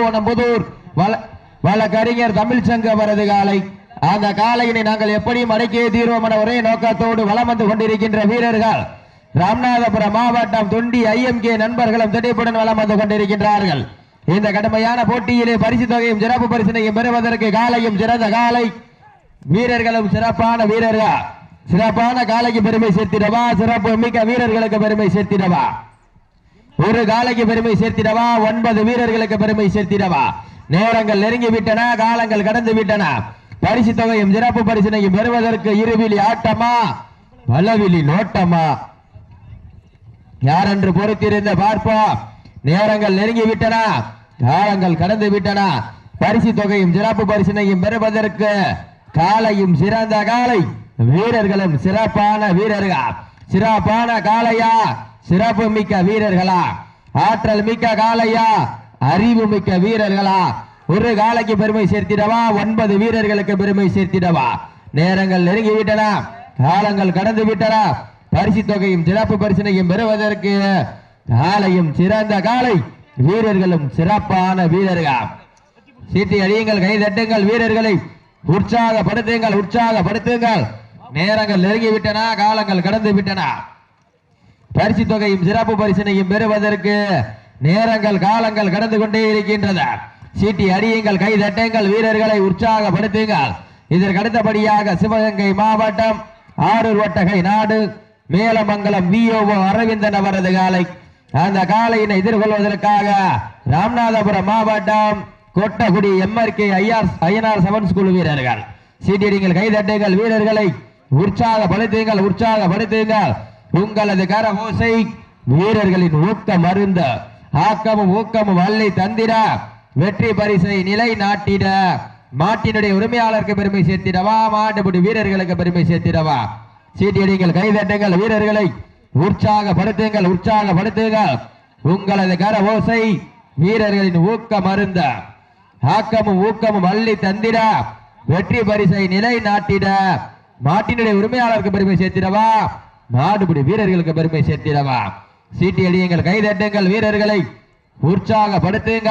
திருப்புவனம் புதூர் வழக்கறிஞர் தமிழ்ச்சங்க வரது காலை. அந்த காலையினை நாங்கள் எப்படியும் அடக்கியே தீர்வோம் என ஒரே நோக்கத்தோடு வளம் வந்து கொண்டிருக்கின்ற வீரர்கள். ராமநாதபுரம் மாவட்டம் தொண்டி ஐஎம்கே நண்பர்களும் திடைப்புடன் வளம் வந்து கொண்டிருக்கின்றார்கள். இந்த கடுமையான போட்டியிலே பரிசு தொகையும் சிறப்பு பரிசினையும் பெறுவதற்கு காலையும் சிறந்த காலை. வீரர்களும் சிறப்பான வீரர்கள். சிறப்பான காலைக்கு பெருமை சேர்த்திடவா? சிறப்பு மிக்க வீரர்களுக்கு பெருமை சேர்த்திடவா? ஒரு காலைக்கு பெருமை சேர்த்திடவா? ஒன்பது வீரர்களுக்கு பெருமை சேர்த்திடவா? நேரங்கள் நெருங்கி விட்டன காலங்கள் கடந்து விட்டன பரிசு தொகையும் சிறப்பு பரிசினையும் பெறுவதற்கு இருவிழி ஆட்டமா? பலவிழி நோட்டமா? யார் என்று பொறுத்திருந்த பார்ப்போம். நேரங்கள் நெருங்கி விட்டன காலங்கள் கடந்து விட்டன பரிசு தொகையும் சிறப்பு பரிசினையும் பெறுவதற்கு காலையும் சிறந்த காலை வீரர்களும் சிறப்பான வீரர்கள். சிறப்பான காளையா? சிறப்பு மிக்க வீரர்களா? ஆற்றல் மிக்க காலையா அறிவு மிக்க வீரர்களா? ஒரு காலைக்கு பெருமை சேர்த்திடவா? ஒன்பது வீரர்களுக்கு பெருமை சேர்த்திடவா? நேரங்கள் நெருங்கி விட்டன காலங்கள் கடந்து விட்டன. பரிசு தொகையும் சிறப்பு பரிசனையும் பெறுவதற்கு காலையும் சிறந்த காலை வீரர்களும் சிறப்பான வீரர்கள். சீட்டி அழியுங்கள் கை தட்டுங்கள் வீரர்களை. உற்சாகப்படுத்துங்கள் உற்சாகப்படுத்துங்கள். நேரங்கள் நெருங்கி விட்டன காலங்கள் கடந்து விட்டன. பரிசு தொகையும் சிறப்பு பரிசினையும் பெறுவதற்கு நேரங்கள் காலங்கள் கடந்து கொண்டே இருக்கின்றன. சீட்டி அடியுங்கள் கை தட்டுங்கள் வீரர்களை உற்சாகப்படுத்துங்கள். இதற்கு அடுத்தபடியாக சிவகங்கை மாவட்டம் ஆரூர் ஒட்டகை நாடு மேலமங்கலம் விஓஓ அரவிந்தன் அவரது காலை. அந்த காலையினை எதிர்கொள்வதற்காக ராமநாதபுரம் மாவட்டம் Kottakudi MRK IR INR seven school வீரர்கள். சீட்டியடிங்கள் கைதட்டுங்கள் வீரர்களை உற்சாகப்படுத்துங்கள் உற்சாகப்படுத்துங்கள். உங்களது கர ஓசை வீரர்களின் ஊக்க மருந்த ஆக்கமும் ஊக்கமும் வள்ளி தந்திர வெற்றி பரிசை நிலை நாட்டிட. மாட்டினுடைய உரிமையாளருக்கு பெருமை சேர்த்திடவா? மாட்டுப்படி வீரர்களுக்கு பெருமை சேர்த்திடவா? சீட்டியடிங்கள் கைதட்டுங்கள் வீரர்களை உற்சாகப்படுத்துங்கள் உற்சாகப்படுத்துங்கள். உங்களது கர ஓசை வீரர்களின் ஊக்க மருந்த ஆக்கமும் ஊக்கமும் அள்ளி தந்திட. வெற்றி பரிசை நிலை நாட்டிட. மாட்டினுடைய உரிமையாளருக்கு பெருமை சேர்த்திடவா? மாடுபிடி வீரர்களுக்கு பெருமை சேர்த்திடவா? சீட்டி அடியுங்கள் கைதட்டுங்கள் வீரர்களை. உற்சாகப்படுத்துங்க.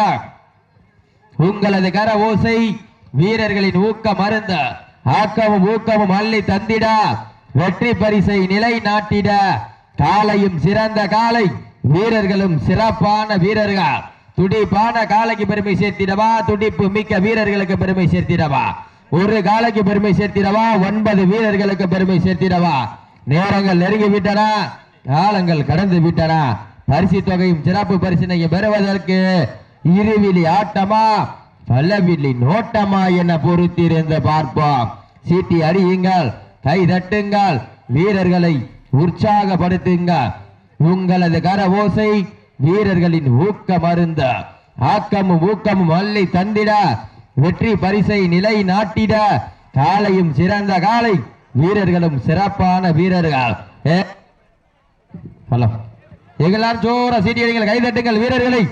உங்களது கர ஓசை வீரர்களின் ஊக்க மருந்த ஆக்கமும் ஊக்கமும் அள்ளி தந்திட வெற்றி பரிசை நிலை நாட்டிட காலையும் சிறந்த காலை வீரர்களும் சிறப்பான வீரர்கள். துடிப்பான காலைக்கு பெருமை சேர்த்திடவா? துடிப்பு மிக்க வீரர்களுக்கு பெருமை சேர்த்திடவா? ஒரு காலைக்கு பெருமை சேர்த்திடவா? ஒன்பது வீரர்களுக்கு பெருமை சேர்த்திடவா? நேரங்கள் நெருங்கி விட்டன. காலங்கள் கடந்து விட்டன. பரிசு தொகையும் சிறப்பு பரிசினை பெறுவதற்கு இருவிழி ஆட்டமா பல்லவில்லி நோட்டமா என பொறுத்திருந்து பார்ப்போம். சீட்டி அறியுங்கள் கை தட்டுங்கள் வீரர்களை உற்சாகப்படுத்துங்கள். உங்களது கர ஓசை வீரர்களின் ஊக்க மருந்த ஆக்கமும் ஊக்கமும் அள்ளி தந்திட. வெற்றி பரிசை நிலை நாட்டிட காலையும் சிறந்த காலை வீரர்களும் சிறப்பான வீரர்கள். ஏ, ஹலோ. எங்களார் ஜோர சீட்டியடிகள் கைதட்டுங்கள் வீரர்களை.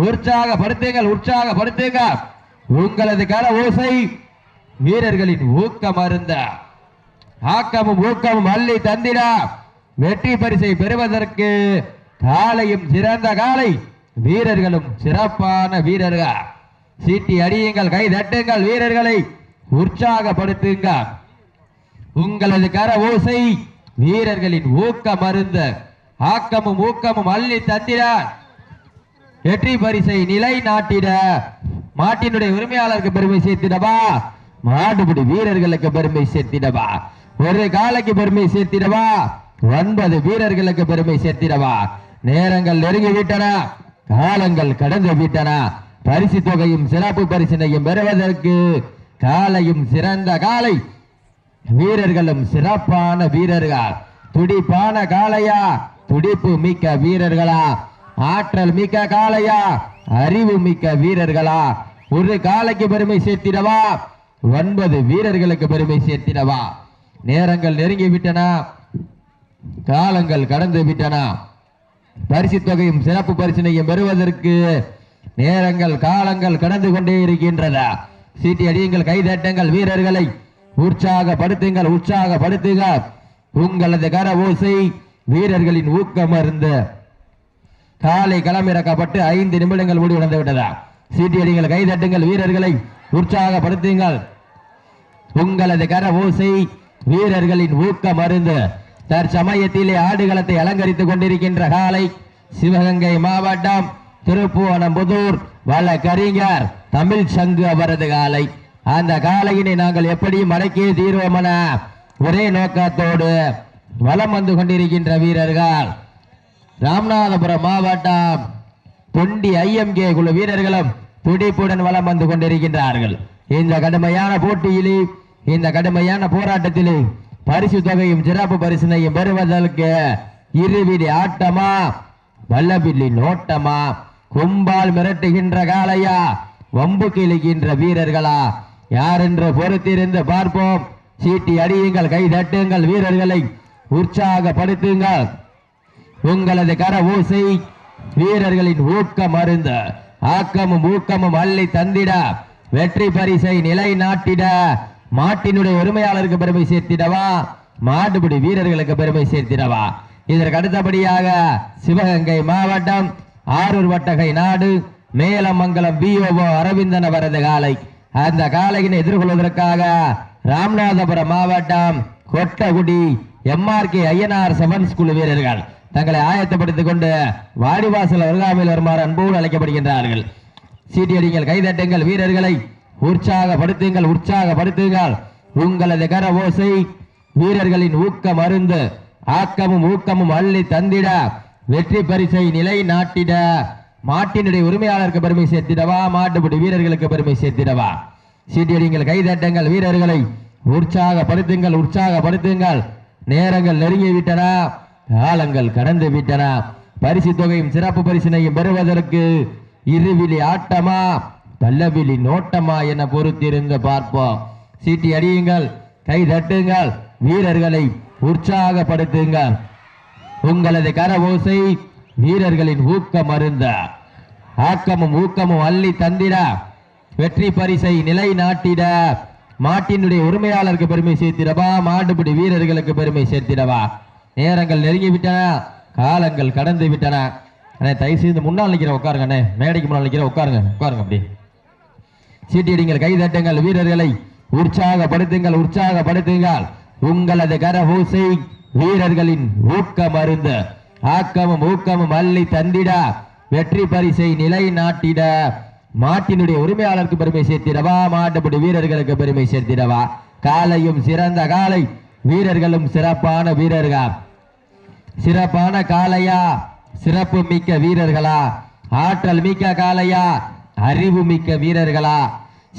உற்சாகப்படுத்துங்கள் உற்சாகப்படுத்துங்க. உங்களது கர ஓசை வீரர்களின் ஊக்கம் அருந்த. ஆக்கமும் ஊக்கமும் அள்ளி தந்திட. வெற்றி பரிசை பெறுவதற்கு காலையும் சிறந்த காலை. வீரர்களும் சிறப்பான வீரர்கள். சீட்டி அடியுங்கள் கை தட்டுங்கள் வீரர்களை. உற்சாகப்படுத்துங்க உங்களது கர ஓசை வீரர்களின் ஊக்க மருந்த ஆக்கமும் ஊக்கமும் அள்ளி தந்திட வெற்றி பரிசை நிலை நாட்டிட மாட்டினுடைய உரிமையாளருக்கு பெருமை சேர்த்திடவா? மாடுபிடி வீரர்களுக்கு பெருமை சேர்த்திடவா? ஒரு காலைக்கு பெருமை சேர்த்திடவா? ஒன்பது வீரர்களுக்கு பெருமை சேர்த்திடவா? நேரங்கள் நெருங்கி விட்டன காலங்கள் கடந்து விட்டன பரிசு தொகையும் சிறப்பு பரிசினையும் பெறுவதற்கு காலையும் சிறந்த காலை வீரர்களும் சிறப்பான வீரர்கள். துடிப்பான காளையா? துடிப்பு மிக்க வீரர்களா? ஆற்றல் மிக்க காளையா? அறிவு மிக்க வீரர்களா? ஒரு காலைக்கு பெருமை சேர்த்திடவா? ஒன்பது வீரர்களுக்கு பெருமை சேர்த்திடவா? நேரங்கள் நெருங்கி விட்டன காலங்கள் கடந்து விட்டன பரிசு தொகையும் சிறப்பு பரிசினையும் பெறுவதற்கு நேரங்கள் காலங்கள் கடந்து கொண்டே இருக்கின்றன. சீட்டி அடியுங்கள் கைதட்டங்கள் வீரர்களை. உற்சாகப்படுத்துங்கள் உற்சாகப்படுத்துங்க உங்களது கர ஓசை வீரர்களின் ஊக்கம் அருந்து. காலை களமிறக்கப்பட்டு ஐந்து நிமிடங்கள் மூடி உணர்ந்து விட்டதா? சீட்டியடிங்கள் கைதட்டுங்கள் வீரர்களை உற்சாகப்படுத்துங்கள். உங்களது கர ஓசை வீரர்களின் ஊக்க மருந்து தற்சமயத்திலே ஆடுகளத்தை அலங்கரித்துக் கொண்டிருக்கின்ற காலை சிவகங்கை மாவட்டம் திருப்புவனம்புதூர் வள கரிஞர் தமிழ் சங்கு அவரது காலை. அந்த காலையினை நாங்கள் எப்படியும் தீர்வோம் என ஒரே நோக்கத்தோடு வலம் வந்து கொண்டிருக்கின்ற வீரர்கள். ராமநாதபுரம் மாவட்டம் தொண்டி ஐஎம்கே குழு வீரர்களும் துடிப்புடன் வலம் வந்து கொண்டிருக்கின்றார்கள். இந்த கடுமையான போட்டியிலே இந்த கடுமையான போராட்டத்திலே பரிசு தொகையும் சிறப்பு பரிசினையும் பெறுவதற்கு இருவிடி ஆட்டமா வல்லபில்லி நோட்டமா கும்பால் மிரட்டுகின்ற காளையா வம்பு கிழிக்கின்ற வீரர்களா யார் என்று பொறுத்திருந்து பார்ப்போம். சீட்டி அடியுங்கள் கை தட்டுங்கள் வீரர்களை உற்சாகப்படுத்துங்கள். உங்களது கர ஓசை வீரர்களின் ஊக்கம் அருந்த ஆக்கமும் ஊக்கமும் அள்ளி தந்திட வெற்றி பரிசை நிலைநாட்டிட மாட்டினுடைய உரிமையாளருக்கு பெருமை சேர்த்திடவா? மாடுபிடி வீரர்களுக்கு பெருமை சேர்த்திடவா? இதற்கு அடுத்தபடியாக சிவகங்கை மாவட்டம் ஆரூர் வட்டகை நாடு மேலமங்கலம் பிஓஓ அரவிந்தன் அவரது காலை. அந்த காலையினை எதிர்கொள்வதற்காக ராமநாதபுரம் மாவட்டம் கொட்டகுடி எம்ஆர்கே ஐயனார் செவன்ஸ் குழு வீரர்கள். தங்களை ஆயத்தப்படுத்திக் கொண்டு வாடிவாசல் அருகாமையில் வருமாறு அன்போடு அழைக்கப்படுகின்றார்கள். சீட்டியடிங்கள் கைதட்டுங்கள் வீரர்களை. உற்சாகப்படுத்துங்கள் உற்சாகப்படுத்துங்கள். உங்களது கர ஓசை வீரர்களின் ஊக்க மருந்து ஆக்கமும் ஊக்கமும் அள்ளி தந்திட வெற்றி பரிசை நிலை நாட்டிட. மாட்டினுடைய உரிமையாளருக்கு பெருமை சேர்த்திடவா? மாட்டுப்பிடி வீரர்களுக்கு பெருமை சேர்த்திடவா? சீட்டியடிங்கள் கைதட்டங்கள் வீரர்களை. உற்சாகப்படுத்துங்கள் உற்சாகப்படுத்துங்கள். நேரங்கள் நெருங்கி விட்டன. காலங்கள் கடந்து விட்டன. பரிசு தொகையும் சிறப்பு பரிசினையும் பெறுவதற்கு இருவிழி ஆட்டமா பல்லவிழி நோட்டமா என பொறுத்திருந்து பார்ப்போம். சீட்டி அடியுங்கள் கை தட்டுங்கள் வீரர்களை உற்சாகப்படுத்துங்கள். உங்களது கரவோசை வீரர்களின் ஊக்க மருந்தா. ஆக்கமும் ஊக்கமும் அள்ளி தந்திட. வெற்றி பரிசை நிலை நாட்டிட. மாட்டினுடைய உரிமையாளருக்கு பெருமை சேர்த்திடவா? மாடுபிடி வீரர்களுக்கு பெருமை சேர்த்திடவா? நேரங்கள் நெருங்கி விட்டன காலங்கள் கடந்து விட்டன அண்ணே தயவு செய்து முன்னால் நிற்கிற உட்காருங்க அண்ணே. மேடைக்கு முன்னால் நிற்கிற உட்காருங்க. உட்காருங்க அப்படி. சீட்டியடிங்கள் கைதட்டுங்கள் வீரர்களை. உற்சாகப்படுத்துங்கள் உற்சாகப்படுத்துங்கள். உங்களது கரஹூசை வீரர்களின் ஊக்க மருந்து ஆக்கமும் ஊக்கமும் அள்ளி தந்திட. வெற்றி பரிசை நிலை நாட்டிட. மாட்டினுடைய உரிமையாளருக்கு பெருமை சேர்த்திடவா? மாட்டுப்படி வீரர்களுக்கு பெருமை சேர்த்திடவா? காலையும் சிறந்த காலை வீரர்களும் சிறப்பான வீரர்கள்? சிறப்பான காளையா? சிறப்பு மிக்க வீரர்களா? ஆற்றல் மிக்க காளையா? அறிவு மிக்க வீரர்களா?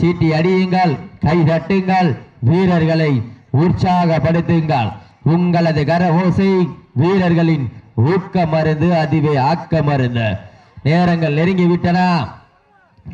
சீட்டி அடியுங்கள் கை தட்டுங்கள் வீரர்களை உற்சாகப்படுத்துங்கள். உங்களது கர ஓசை வீரர்களின் ஊக்க மருந்து அதுவே ஆக்க மருந்து. நேரங்கள் நெருங்கி விட்டன.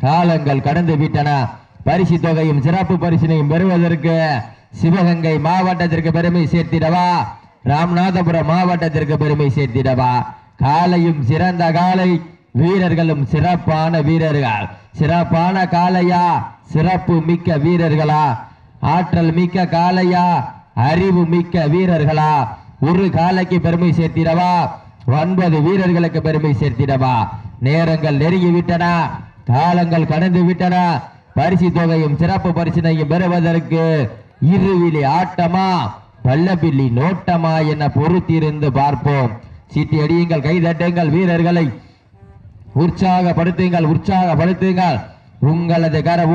காலங்கள் கடந்து விட்டன. பரிசு தொகையும் சிறப்பு பரிசினையும் பெறுவதற்கு சிவகங்கை மாவட்டத்திற்கு பெருமை சேர்த்திடவா? ராமநாதபுரம் மாவட்டத்திற்கு பெருமை சேர்த்திடவா? காலையும் சிறந்த காலை வீரர்களும் சிறப்பான வீரர்கள். சிறப்பான காலையா சிறப்பு மிக்க வீரர்களா? ஆற்றல் மிக்க காளையா? அறிவு மிக்க வீரர்களா? ஒரு காலைக்கு பெருமை சேர்த்திடவா? ஒன்பது வீரர்களுக்கு பெருமை சேர்த்திடவா? நேரங்கள் நெருங்கி விட்டன காலங்கள் கடந்து விட்டன பரிசு தொகையும் சிறப்பு பரிசினையும் பெறுவதற்கு இருவிழி ஆட்டமா பல்லபில்லி நோட்டமா என பொறுத்திருந்து பார்ப்போம். சீட்டி அடியுங்கள் கை தட்டுங்கள் வீரர்களை உற்சாகப்படுத்துங்கள் உற்சாகப்படுத்துங்கள். உங்களது கர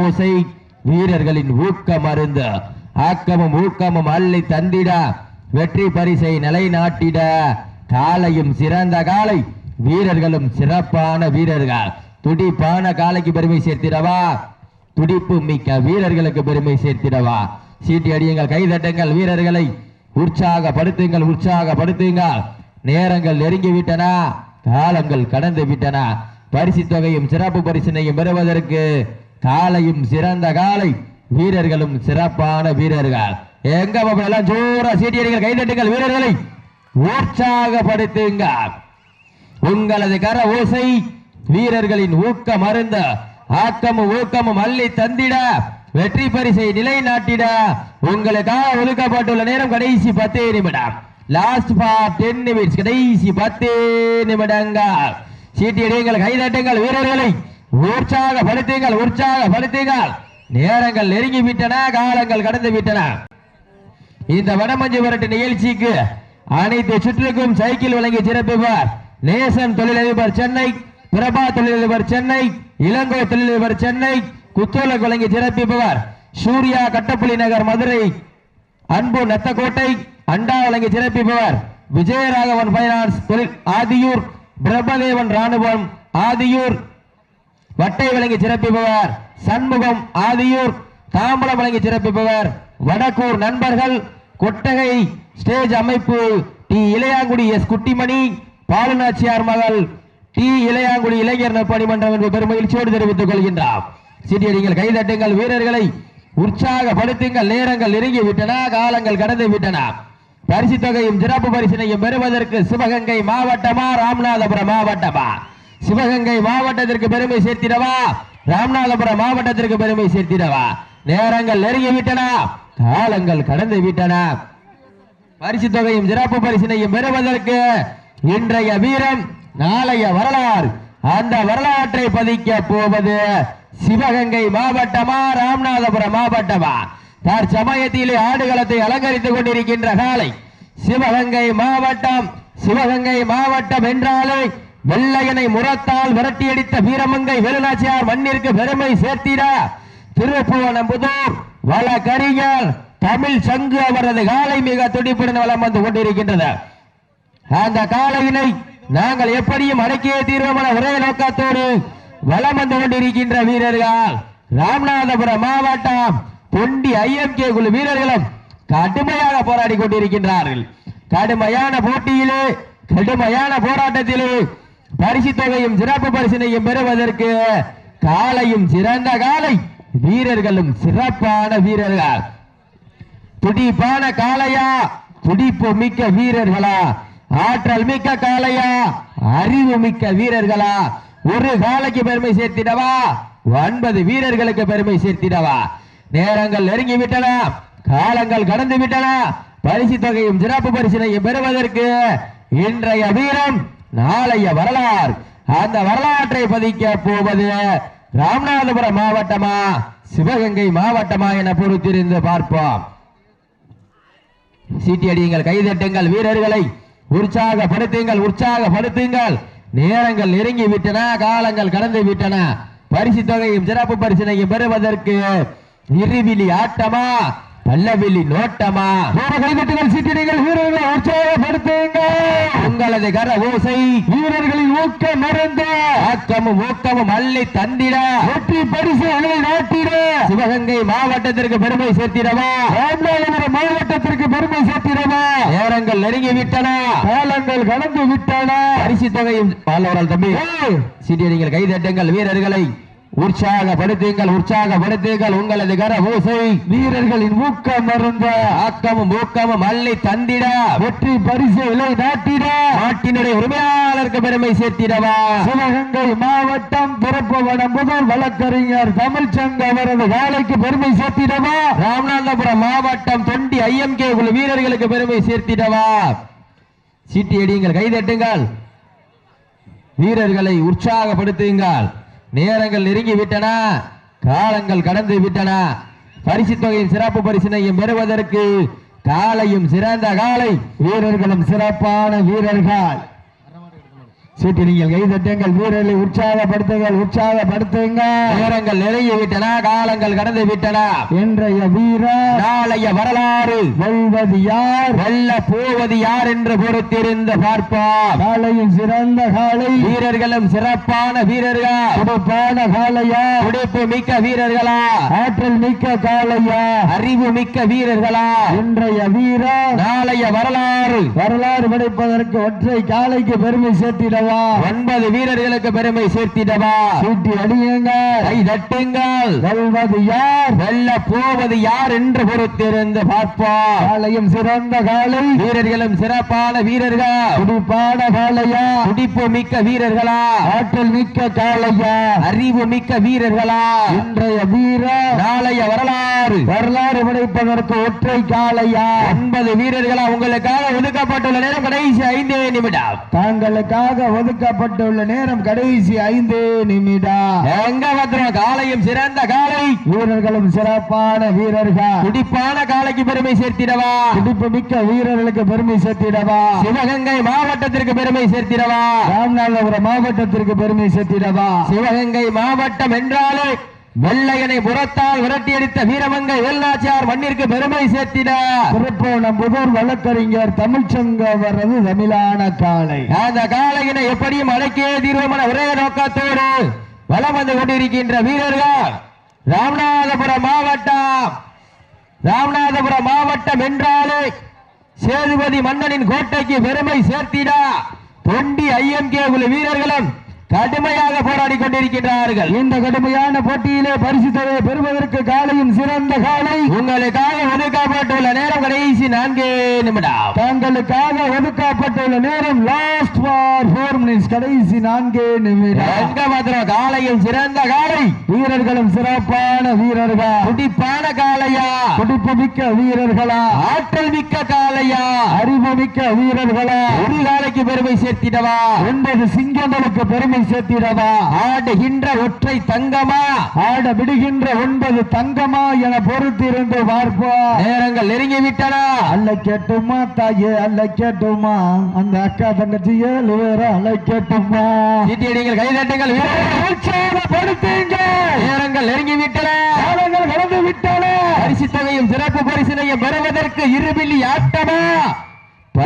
வீரர்களின் ஊக்க மருந்து ஆக்கமும் ஊக்கமும் அள்ளி தந்திட வெற்றி பரிசை நிலைநாட்டிட காலையும் சிறந்த காலை வீரர்களும் சிறப்பான வீரர்கள். துடிப்பான காலைக்கு பெருமை சேர்த்திடவா? துடிப்பு மிக்க வீரர்களுக்கு பெருமை சேர்த்திடவா? சீட்டி அடியுங்கள் கை தட்டுங்கள் வீரர்களை. உற்சாகப்படுத்துங்கள் உற்சாகப்படுத்துங்கள். நேரங்கள் நெருங்கி விட்டன காலங்கள் கடந்து விட்டன. பரிசு தொகையும் சிறப்பு பரிசினையும் பெறுவதற்கு காலையும் சிறந்த காலை வீரர்களும் சிறப்பான வீரர்கள். எங்க பாப்பா எல்லாம் ஜோரா சீட்டி வீரர்களை. உற்சாகப்படுத்துங்கள். உங்களது கர ஓசை வீரர்களின் ஊக்க மருந்த ஆக்கமும் ஊக்கமும் அள்ளி தந்திட வெற்றி பரிசை நிலைநாட்டிட உங்களுக்காக ஒதுக்கப்பட்டுள்ள நேரம் கடைசி பத்து நிமிடம். லாஸ்ட் ஃபார் டென் நிமிட்ஸ் கடைசி பத்து நிமிடங்கள். சீட்டியடியுங்கள் கைதட்டுங்கள் வீரர்களை. உற்சாகப்படுத்துங்கள் உற்சாகப்படுத்துங்கள். நேரங்கள் நெருங்கி விட்டன காலங்கள் கடந்து விட்டன இந்த வடமஞ்சு விரட்டு நிகழ்ச்சிக்கு அனைத்து சுற்றுக்கும் சைக்கிள் வழங்கி சிறப்புவார் நேசன் தொழிலதிபர் சென்னை பிரபா தொழிலதிபர் சென்னை இளங்கோ தொழிலதிபர் சென்னை குத்தோலக் வழங்கி சிறப்பிப்பவர் சூர்யா கட்டப்புலி நகர் மதுரை அன்பு நெத்தக்கோட்டை அண்டா வழங்கி சிறப்பிப்பவர் விஜயராகவன் பைனான்ஸ் தொழில் ஆதியூர் பிரபதேவன் ராணுவம் ஆதியூர் வட்டை வழங்கி சிறப்பிப்பவர் சண்முகம் ஆதியூர் தாம்பரம் வழங்கி சிறப்பிப்பவர் வடக்கூர் நண்பர்கள் கொட்டகை ஸ்டேஜ் அமைப்பு டி. இளையாங்குடி எஸ். குட்டிமணி பாலுநாச்சியார் மகள் டி இளையாங்குடி இளைஞர் நற்பணி மன்றம் என்று பெருமகிழ்ச்சியோடு தெரிவித்துக் கொள்கின்றார். சிறியடிகள் கைதட்டுங்கள் வீரர்களை உற்சாகப்படுத்துங்கள் நேரங்கள் நெருங்கி விட்டன காலங்கள் கடந்து விட்டன பரிசு தொகையும் சிறப்பு பரிசினையும் பெறுவதற்கு சிவகங்கை மாவட்டமா ராமநாதபுரம் மாவட்டமா? சிவகங்கை மாவட்டத்திற்கு பெருமை சேர்த்திடவா? ராமநாதபுரம் மாவட்டத்திற்கு பெருமை சேர்த்திடவா? நேரங்கள் நெருங்கி விட்டன காலங்கள் கடந்து விட்டன பரிசு தொகையும் சிறப்பு பரிசினையும் பெறுவதற்கு இன்றைய வீரன் நாளைய வரலாறு. அந்த வரலாற்றை பதிக்க போவது சிவகங்கை மாவட்டமா ராமநாதபுரம் மாவட்டமா? தற்சமயத்திலே ஆடுகளத்தை அலங்கரித்துக் கொண்டிருக்கின்ற காலை சிவகங்கை மாவட்டம் சிவகங்கை மாவட்டம் என்றாலே வெள்ளையனை முரத்தால் விரட்டியடித்த வீரமங்கை வேலுநாச்சியார் மண்ணிற்கு பெருமை சேர்த்திட திருப்புவனம்புதூர் வழக்கறிஞர் தமிழ் சங்கு அவரது காலை மிக துடிப்புடன் வளம் வந்து கொண்டிருக்கின்றது. அந்த காலையினை நாங்கள் எப்படியும் அடக்கிய என ஒரே நோக்கத்தோடு வலம் வந்து கொண்டிருக்கின்ற வீரர்கள். ராமநாதபுரம் மாவட்டம் தொண்டி ஐஎம்கே குழு வீரர்களும் கடுமையாக போராடி கொண்டிருக்கின்றார்கள். கடுமையான போட்டியிலே கடுமையான போராட்டத்திலே பரிசு தொகையும் சிறப்பு பரிசினையும் பெறுவதற்கு காலையும் சிறந்த காலை வீரர்களும் சிறப்பான வீரர்கள். துடிப்பான காளையா? துடிப்பு மிக்க வீரர்களா? ஆற்றல் மிக்க காளையா அறிவு மிக்க வீரர்களா? ஒரு காலைக்கு பெருமை சேர்த்திடவா? ஒன்பது வீரர்களுக்கு பெருமை சேர்த்திடவா? நேரங்கள் நெருங்கி விட்டன காலங்கள் கடந்து விட்டன பரிசு தொகையும் சிறப்பு பரிசினையும் பெறுவதற்கு இன்றைய வீரம் நாளைய வரலாறு. அந்த வரலாற்றை பதிக்க போவது ராமநாதபுரம் மாவட்டமா சிவகங்கை மாவட்டமா என பொறுத்திருந்து பார்ப்போம். சீட்டியடியுங்கள் கைதட்டுங்கள் வீரர்களை. உற்சாகப்படுத்துங்கள் உற்சாகப்படுத்துங்கள். நேரங்கள் நெருங்கி விட்டன காலங்கள் கடந்து விட்டன பரிசு தொகையும் சிறப்பு பரிசினையும் பெறுவதற்கு இருவிழி ஆட்டமா? பல்லவிழி நோட்டமா? கைதட்டுங்கள் சீட்டியடிகள் வீரர்களை உற்சாகப்படுத்துங்கள் உங்களது கர ஓசை வீரர்களின் ஊக்க மறந்த. ஆக்கமும் ஊக்கமும் அள்ளி தந்திட. வெற்றி பரிசு அலை நாட்டிட. சிவகங்கை மாவட்டத்திற்கு பெருமை சேர்த்திடவா? ராமநாதபுரம் மாவட்டத்திற்கு பெருமை சேர்த்திடவா? நேரங்கள் நெருங்கி விட்டன. காலங்கள் கடந்து விட்டன. பரிசு தொகையும் பாலவரால் தம்பி சீட்டியடிகள் கைதட்டுங்கள் வீரர்களை. உற்சாகப்படுத்துங்கள் உற்சாகப்படுத்துங்கள் உங்களது கர ஓசை. வீரர்களின் ஊக்கம் மருந்த ஆக்கமும் ஊக்கமும் அள்ளி தந்திட. வெற்றி பரிசு விலை நாட்டிட. நாட்டினுடைய உரிமையாளருக்கு பெருமை சேர்த்திடவா. சிவகங்கை மாவட்டம் பிறப்பவனம் முதல் வழக்கறிஞர் தமிழ்ச்சங்க அவரது வேலைக்கு பெருமை சேர்த்திடவா. ராமநாதபுரம் மாவட்டம் தொண்டி ஐஎம்கே உள்ள வீரர்களுக்கு பெருமை சேர்த்திடவா. சீட்டி அடியுங்கள் கைதட்டுங்கள் வீரர்களை உற்சாகப்படுத்துங்கள். நேரங்கள் நெருங்கி விட்டன. காலங்கள் கடந்து விட்டன. பரிசு தொகையின் சிறப்பு பரிசினையும் பெறுவதற்கு காலையும் சிறந்த காலை. வீரர்களும் சிறப்பான வீரர்கள். சீட்டி நீங்கள் கைதட்டுங்கள் வீரர்களை உற்சாகப்படுத்துங்கள் உற்சாகப்படுத்துங்கள். நேரங்கள் நெருங்கி விட்டன காலங்கள் கடந்து விட்டன இன்றைய வீரர் நாளைய வரலாறு. வெல்வது யார்? வெல்ல போவது யார் என்று பொறுத்திருந்து பார்ப்போம். காலையும் சிறந்த காலை. வீரர்களும் சிறப்பான வீரர்கள்? துடிப்பான காலையா? துடிப்பு மிக்க வீரர்களா? ஆற்றல் மிக்க காலையா? அறிவு மிக்க வீரர்களா? இன்றைய வீரர் நாளைய வரலாறு. வரலாறு படைப்பதற்கு ஒற்றை காலைக்கு பெருமை சேர்த்திடவா? ஒன்பது வீரர்களுக்கு பெருமை சேர்த்திடவா. சூட்டி அடியுங்கள். கை தட்டுங்கள். வெல்வது யார்? வெல்ல போவது யார் என்று பொறுத்திருந்து பார்ப்போம். காலையும் சிறந்த காலை. வீரர்களும் சிறப்பான வீரர்கள். துடிப்பான காலையா? துடிப்பு மிக்க வீரர்களா. ஆற்றல் மிக்க காலையா? அறிவு மிக்க வீரர்களா. இன்றைய வீரர் நாளைய வரலாறு. வரலாறு படைப்பதற்கு ஒற்றை காலையா? ஒன்பது வீரர்களா. உங்களுக்காக ஒதுக்கப்பட்டுள்ள நேரம் கடைசி ஐந்தே நிமிடம். தாங்களுக்காக ஒதுக்கப்பட்டுள்ள நேரம் கடைசி ஐந்து நிமிடம். எங்க பத்திரம்? காலையும் சிறந்த காலை. வீரர்களும் சிறப்பான வீரர்கள். துடிப்பான காலைக்கு பெருமை சேர்த்திடவா? துடிப்பு மிக்க வீரர்களுக்கு பெருமை சேர்த்திடவா? சிவகங்கை மாவட்டத்திற்கு பெருமை சேர்த்திடவா? ராமநாதபுரம் மாவட்டத்திற்கு பெருமை சேர்த்திடவா? சிவகங்கை மாவட்டம் என்றாலே வெள்ளையனை புறத்தால் விரட்டியடித்த வீரமங்கை வேல்நாச்சியார் மண்ணிற்கு பெருமை சேர்த்திட திருப்போணம் புதூர் வழக்கறிஞர் தமிழ்ச்சங்கம் வர்றது தமிழான காலை அந்த காளையினை எப்படியும் அடக்கியே தீர்வமான ஒரே நோக்கத்தோடு வலம் வந்து கொண்டிருக்கின்ற வீரர்கள் ராமநாதபுரம் மாவட்டம். ராமநாதபுரம் மாவட்டம் என்றாலே சேதுபதி மன்னனின் கோட்டைக்கு பெருமை சேர்த்திட தொண்டி ஐஎம்கே உள்ள வீரர்களும் கடுமையாக போராடி கொண்டிருக்கிறார்கள் இந்த கடுமையான போட்டியிலே பரிசு தொகையை பெறுவதற்கு காலையும் சிறந்த காலை. உங்களுக்காக ஒதுக்கப்பட்டுள்ள நேரம் கடைசி நான்கு நிமிடம். தங்களுக்காக ஒதுக்கப்பட்டுள்ள நேரம் லாஸ்ட் ஃபார் ஃபோர் மினிட்ஸ் கடைசி நான்கு நிமிடம். எங்க காலையும் சிறந்த காலை. வீரர்களும் சிறப்பான வீரர்கள். துடிப்பான காளையா துடிப்பு மிக்க வீரர்களா? ஆற்றல் மிக்க காளையா அறிவு மிக்க வீரர்களா? ஒரு காலைக்கு பெருமை சேர்த்திடவா? ஒன்பது சிங்கங்களுக்கு பெருமை சேர்த்திடவா? ஆடுகின்ற ஒற்றை தங்கமா? ஆட விடுகின்ற ஒன்பது தங்கமா என பொறுத்திருந்து பார்ப்போம். நேரங்கள் நெருங்கி விட்டன அல்ல கேட்டுமா தாயே அல்ல கேட்டுமா? அந்த அக்கா தங்கச்சி ஏழு பேரை அல்ல கேட்டுமா? சீட்டியடிங்கள் கைதட்டுங்கள் உற்சாகப்படுத்துங்க நேரங்கள் நெருங்கி விட்டன காலங்கள் கடந்து விட்டன. பரிசு தொகையும் சிறப்பு பரிசினையும் பெறுவதற்கு இருபில்லி ஆட்டமா?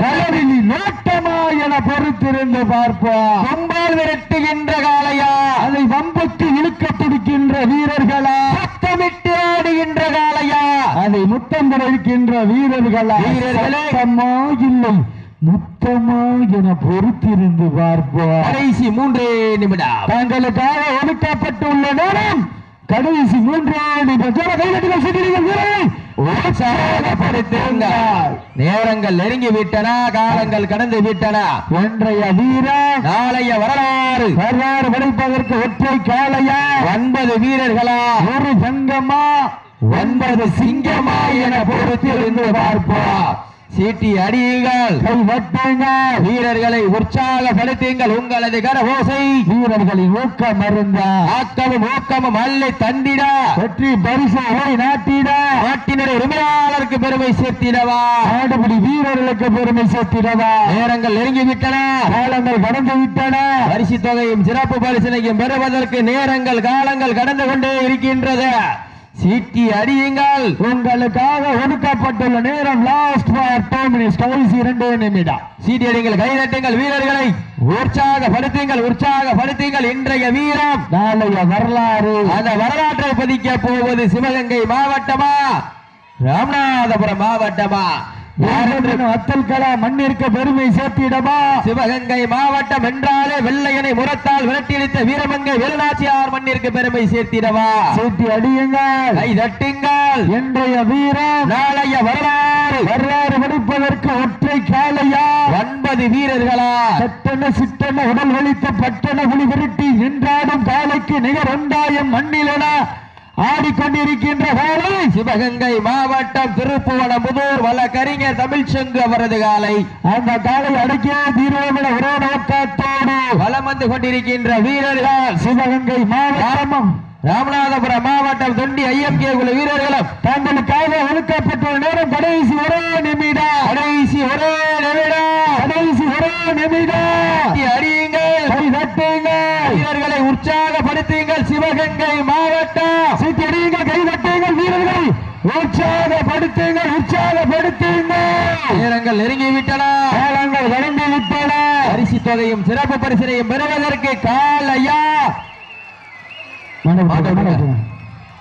பரவலி நோட்டமா என பொறுத்திருந்து பார்ப்போம். கும்பால் விரட்டுகின்ற காளையா? அதை வம்புக்கு இழுக்க துடிக்கின்ற வீரர்களா? சத்தமிட்டு ஆடுகின்ற காளையா? அதை முத்தம் இருக்கின்ற வீரர்களா? வீரர்களே. இல்லை முத்தமா என பொறுத்திருந்து பார்ப்போம். கடைசி மூன்றே நிமிடம். தங்களுக்காக ஒதுக்கப்பட்டுள்ள நேரம் கடைசி உற்சாகப்படுத்துங்கள். நேரங்கள் நெருங்கி விட்டன காலங்கள் கடந்து விட்டன. இன்றைய வீரர் நாளைய வரலாறு. வரலாறு படைப்பதற்கு ஒற்றை காளையா? ஒன்பது வீரர்களா? ஒரு சங்கமா? ஒன்பது சிங்கமா என பொறுத்திருந்து பார்ப்போம். சீட்டி அடியுங்கள். கை வட்டுங்க வீரர்களை உற்சாகப்படுத்துங்கள். உங்களது கரகோசை. வீரர்களின் ஊக்கம் மருந்தா ஆக்கமும் ஊக்கமும் அள்ளி தந்திட. வெற்றி பரிசு ஓய் நாட்டிட. நாட்டினுடைய உரிமையாளருக்கு பெருமை சேர்த்திடவா. ஆடுபடி வீரர்களுக்கு பெருமை சேர்த்திடவா. நேரங்கள் நெருங்கி விட்டன காலங்கள் கடந்து விட்டன பரிசு தொகையும் சிறப்பு பரிசினையும் பெறுவதற்கு நேரங்கள் காலங்கள் கடந்து கொண்டே இருக்கின்றது. சீட்டி அடியுங்கள். உங்களுக்காக ஒதுக்கப்பட்டுள்ள நேரம் லாஸ்ட் ஃபார் டூ மினிட்ஸ் கடைசி இரண்டு நிமிடம். சீட்டி அடிங்கள் கைதட்டுங்கள் வீரர்களை. உற்சாகப்படுத்துங்கள் உற்சாகப்படுத்துங்கள் இன்றைய வீரம். நாளைய வரலாறு. அந்த வரலாற்றை பதிக்க போவது சிவகங்கை மாவட்டமா? ராமநாதபுரம் மாவட்டமா? யாரென்றும் அத்தல் கலா மண்ணிற்கு பெருமை சேர்த்திடமா சிவகங்கை மாவட்டம் என்றாலே வெள்ளையனை முரத்தால் விரட்டியடித்த வீரமங்கை வேலுநாச்சியார் மண்ணிற்கு பெருமை சேர்த்திடவா சீட்டி அடியுங்கள். கை தட்டுங்கள். இன்றைய வீரம் நாளைய வரலாறு. வரலாறு படிப்பதற்கு ஒற்றை காலையா ஒன்பது வீரர்களா? சட்டன சிட்டன உடல் வலித்த பட்டன புலி விரட்டி நின்றாடும் காலைக்கு நிகர் ஒன்றாயம் மண்ணிலென? ஆடிக்கொண்டிருக்கின்ற காலை சிவகங்கை மாவட்டம் திருப்புவனமுதூர் வழக்கறிஞர் தமிழ்ச்சங்கு அவரது காலை. அந்த காலை அடக்கிய தீர்வமிட ஒரே நோக்கத்தோடு வலம் வந்து கொண்டிருக்கின்ற வீரர்கள். சிவகங்கை மாவட்டமும் ராமநாதபுரம் மாவட்டம் தொண்டி ஐஎம்கே குழு வீரர்களும். தங்களுக்காக ஒதுக்கப்பட்டுள்ள நேரம் கடைசி ஒரே நிமிடம். கடைசி ஒரே நிமிடம் கடைசி ஒரே நிமிடம் சீட்டி அடியுங்கள் கை தட்டுங்கள் வீரர்களை உற்சாகப்படுத்துங்கள் சிவகங்கை மாவட்டம் சீட்டடியுங்கள் கை தட்டுங்கள் வீரர்களை உற்சாகப்படுத்துங்கள் உற்சாகப்படுத்துங்கள் நேரங்கள் நெருங்கி விட்டன காலங்கள் கடந்து விட்டன பரிசு தொகையும் சிறப்பு பரிசினையும் பெறுவதற்கு மண்டபம், மண்டபம்.